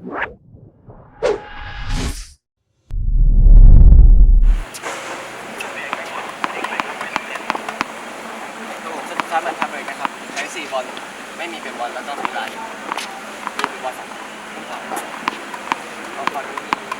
ระบบสตามันทำเลยนะครับ ใช้4บอล ไม่มีเป็นบอลแล้วก็มีลายมีเป็นบอลสองต้องผ่านต้องผ่านมีล